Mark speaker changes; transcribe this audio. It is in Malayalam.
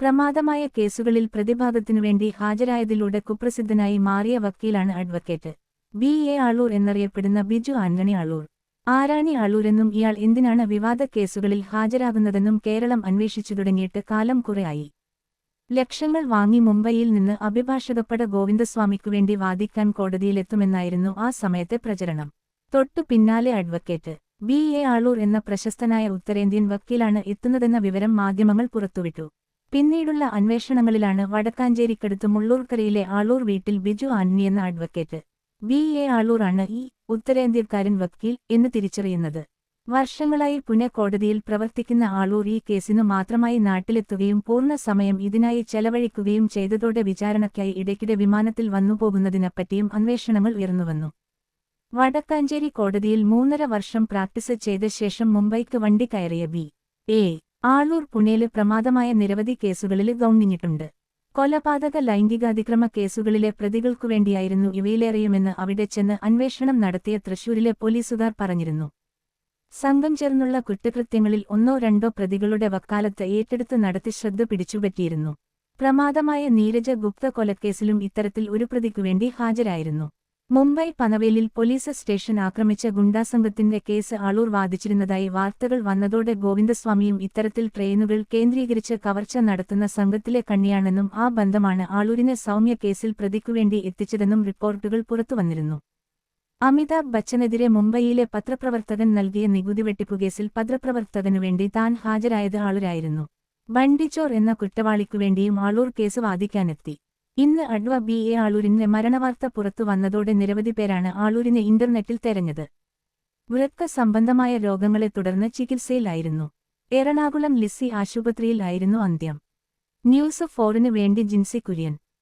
Speaker 1: പ്രമാദമായ കേസുകളിൽ പ്രതിഭാഗത്തിനുവേണ്ടി ഹാജരായതിലൂടെ കുപ്രസിദ്ധനായി മാറിയ വക്കീലാണ് അഡ്വക്കേറ്റ്. ബി. എ. ആളൂർ എന്നറിയപ്പെടുന്ന ബിജു ആന്റണി ആളൂർ. ആരാണി ആളൂരെന്നും ഇയാൾ എന്തിനാണ് വിവാദ കേസുകളിൽ ഹാജരാകുന്നതെന്നും കേരളം അന്വേഷിച്ചു തുടങ്ങിയിട്ട് കാലം കുറയായി. ലക്ഷങ്ങൾ വാങ്ങി മുംബൈയിൽ നിന്ന് അഭിഭാഷകപ്പട ഗോവിന്ദസ്വാമിക്കുവേണ്ടി വാദിക്കാൻ കോടതിയിലെത്തുമെന്നായിരുന്നു ആ സമയത്തെ പ്രചരണം. തൊട്ടു പിന്നാലെ അഡ്വക്കേറ്റ്. ബി. എ. ആളൂർ എന്ന പ്രശസ്തനായ ഉത്തരേന്ത്യൻ വക്കീലാണ് എത്തുന്നതെന്ന വിവരം മാധ്യമങ്ങൾ പുറത്തുവിട്ടു. പിന്നീടുള്ള അന്വേഷണങ്ങളിലാണ് വടക്കാഞ്ചേരിക്കടുത്ത് മുള്ളൂർക്കരയിലെ ആളൂർ വീട്ടിൽ ബിജു ആന്നി എന്ന അഡ്വക്കേറ്റ്. B A. ആളൂറാണ് ഈ ഉത്തരേന്ത്യക്കാരൻ വക്കീൽ എന്ന് തിരിച്ചറിയുന്നത്. വർഷങ്ങളായി പുനെ കോടതിയിൽ പ്രവർത്തിക്കുന്ന ആളൂർ ഈ കേസിനു മാത്രമായി നാട്ടിലെത്തുകയും പൂർണ സമയം ഇതിനായി ചെലവഴിക്കുകയും ചെയ്തതോടെ വിചാരണയ്ക്കായി ഇടയ്ക്കിടെ വിമാനത്തിൽ വന്നുപോകുന്നതിനെപ്പറ്റിയും അന്വേഷണങ്ങൾ ഉയർന്നുവന്നു. വടക്കാഞ്ചേരി കോടതിയിൽ മൂന്നര വർഷം പ്രാക്ടീസ് ചെയ്ത ശേഷം മുംബൈക്ക് വണ്ടി കയറിയ ബി എ. ആളൂർ പുണേൽ പ്രമാദമായ നിരവധി കേസുകളിൽ ഗൗണിഞ്ഞിട്ടുണ്ട് കൊലപാതക ലൈംഗികാതിക്രമ കേസുകളിലെ പ്രതികൾക്കുവേണ്ടിയായിരുന്നു ഇവയിലേറെയുമെന്ന് അവിടെ ചെന്ന് അന്വേഷണം നടത്തിയ തൃശൂരിലെ പോലീസുകാർ പറഞ്ഞിരുന്നു. സംഘം ചേർന്നുള്ള കുറ്റകൃത്യങ്ങളിൽ ഒന്നോ രണ്ടോ പ്രതികളുടെ വക്കാലത്ത് ഏറ്റെടുത്ത് നടത്തി ശ്രദ്ധ പിടിച്ചുപറ്റിയിരുന്നു. പ്രമാദമായ നീരജ ഗുപ്ത കൊലക്കേസിലും ഇത്തരത്തിൽ ഒരു പ്രതിക്കുവേണ്ടി ഹാജരായിരുന്നു. മുംബൈ പനവേലിൽ പോലീസ് സ്റ്റേഷൻ ആക്രമിച്ച ഗുണ്ടാസംഘത്തിന്റെ കേസ് അളൂർ വാദിച്ചിരുന്നതായി വാർത്തകൾ വന്നതോടെ ഗോവിന്ദസ്വാമിയും ഇത്തരത്തിൽ ട്രെയിനുകൾ കേന്ദ്രീകരിച്ച് കവർച്ച നടത്തുന്ന സംഘത്തിലെ കണ്ണിയാണെന്നും ആ ബന്ധമാണ് അളൂരിനെ സൗമ്യ കേസിൽ പ്രതിക്കുവേണ്ടി എത്തിച്ചതെന്നും റിപ്പോർട്ടുകൾ പുറത്തുവന്നിരുന്നു അമിതാഭ് ബച്ചനെതിരെ മുംബൈയിലെ പത്രപ്രവർത്തകൻ നൽകിയ നികുതി വെട്ടിപ്പുകേസിൽ പത്രപ്രവർത്തകനുവേണ്ടി താൻ ഹാജരായത് ആളൂരായിരുന്നു. ബണ്ടിച്ചോർ എന്ന കുറ്റവാളിക്കുവേണ്ടിയും ആളൂർ കേസ് വാദിക്കാനെത്തി. ഇന്ന് അഡ്വ ബി എ ആളൂരിന്റെ മരണവാർത്ത പുറത്തു വന്നതോടെ നിരവധി പേരാണ് ആളൂരിനെ ഇന്റർനെറ്റിൽ തെരഞ്ഞത്. വൃക്ക സംബന്ധമായ രോഗങ്ങളെ തുടർന്ന് ചികിത്സയിലായിരുന്നു. എറണാകുളം ലിസി ആശുപത്രിയിലായിരുന്നു അന്ത്യം. ന്യൂസ് ഫോറിന് വേണ്ടി ജിൻസി കുര്യൻ.